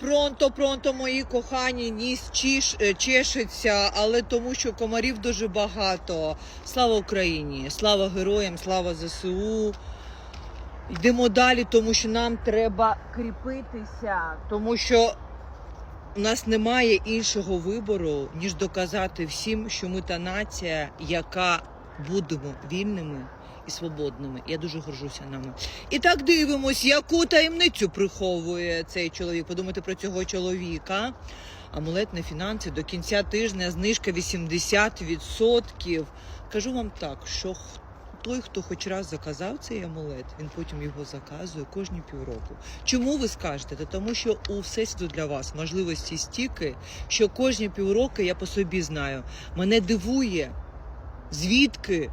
Пронто, пронто, мої кохані, ніс чіш, е, чешеться, але тому, що комарів дуже багато. Слава Україні! Слава героям, слава ЗСУ. Йдемо далі, тому що нам треба кріпитися, тому що у нас немає іншого вибору, ніж доказати всім, що ми та нація, яка будемо вільними і свободними. Я дуже горжуся нами. І так дивимось, яку таємницю приховує цей чоловік. Подумайте про цього чоловіка. Амулет на фінанси до кінця тижня знижка 80%. Кажу вам так, що той, хто хоч раз заказав цей амулет, він потім його заказує кожні півроку. Чому ви скажете? Та тому, що у всесвіту для вас можливості стільки, що кожні півроку я по собі знаю. Мене дивує, звідки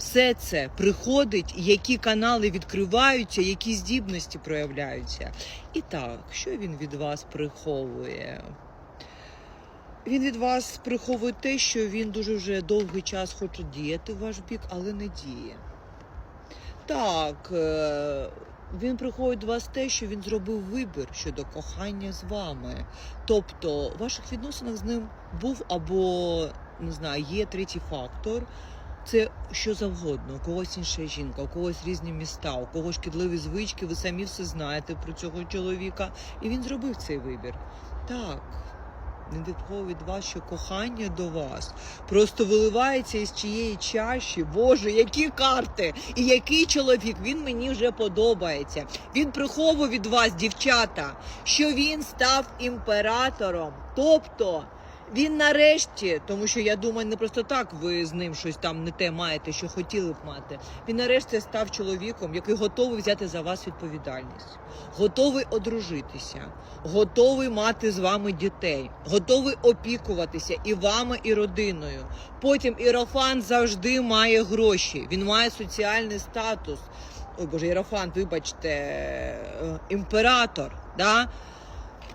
все це приходить, які канали відкриваються, які здібності проявляються. І так, що він від вас приховує? Він від вас приховує те, що він дуже вже довгий час хоче діяти в ваш бік, але не діє. Так, е, він приховує від вас те, що він зробив вибір щодо кохання з вами. Тобто, в ваших відносинах з ним був або не знаю, є третій фактор. Це що завгодно, у когось інша жінка, у когось різні міста, у когось шкідливі звички, ви самі все знаєте про цього чоловіка. І він зробив цей вибір. Так, він відховує від вас, що кохання до вас просто виливається із чиєї чаші. Боже, які карти! І який чоловік він мені вже подобається. Він приховує від вас, дівчата, що він став імператором. Тобто. Він нарешті, тому що я думаю, не просто так ви з ним щось там не те маєте, що хотіли б мати. Він нарешті став чоловіком, який готовий взяти за вас відповідальність, готовий одружитися, готовий мати з вами дітей, готовий опікуватися і вами, і родиною. Потім Ірофан завжди має гроші, він має соціальний статус. Ой, Боже, Ірофант, вибачте, е, імператор. Да?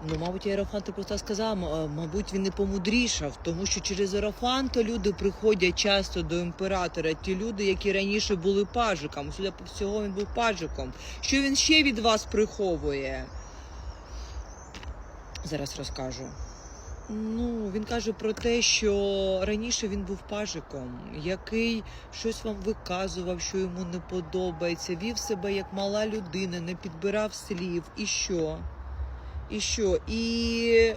Ну, мабуть, Єрофант просто сказав, е, мабуть, він не помудрішав, тому що через Єрофанта люди приходять часто до імператора. Ті люди, які раніше були пажиком. Сюди по всього він був пажиком. Що він ще від вас приховує? Зараз розкажу. Ну, він каже про те, що раніше він був пажиком, який щось вам виказував, що йому не подобається, вів себе як мала людина, не підбирав слів. І що? І що? І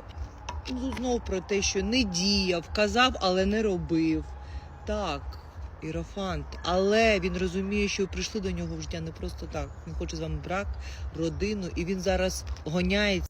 ну, знов про те, що не діяв, казав, але не робив. Так, Ірофант. Але він розуміє, що прийшли до нього в життя не просто так. Він хоче з вами брак, родину, і він зараз гоняється.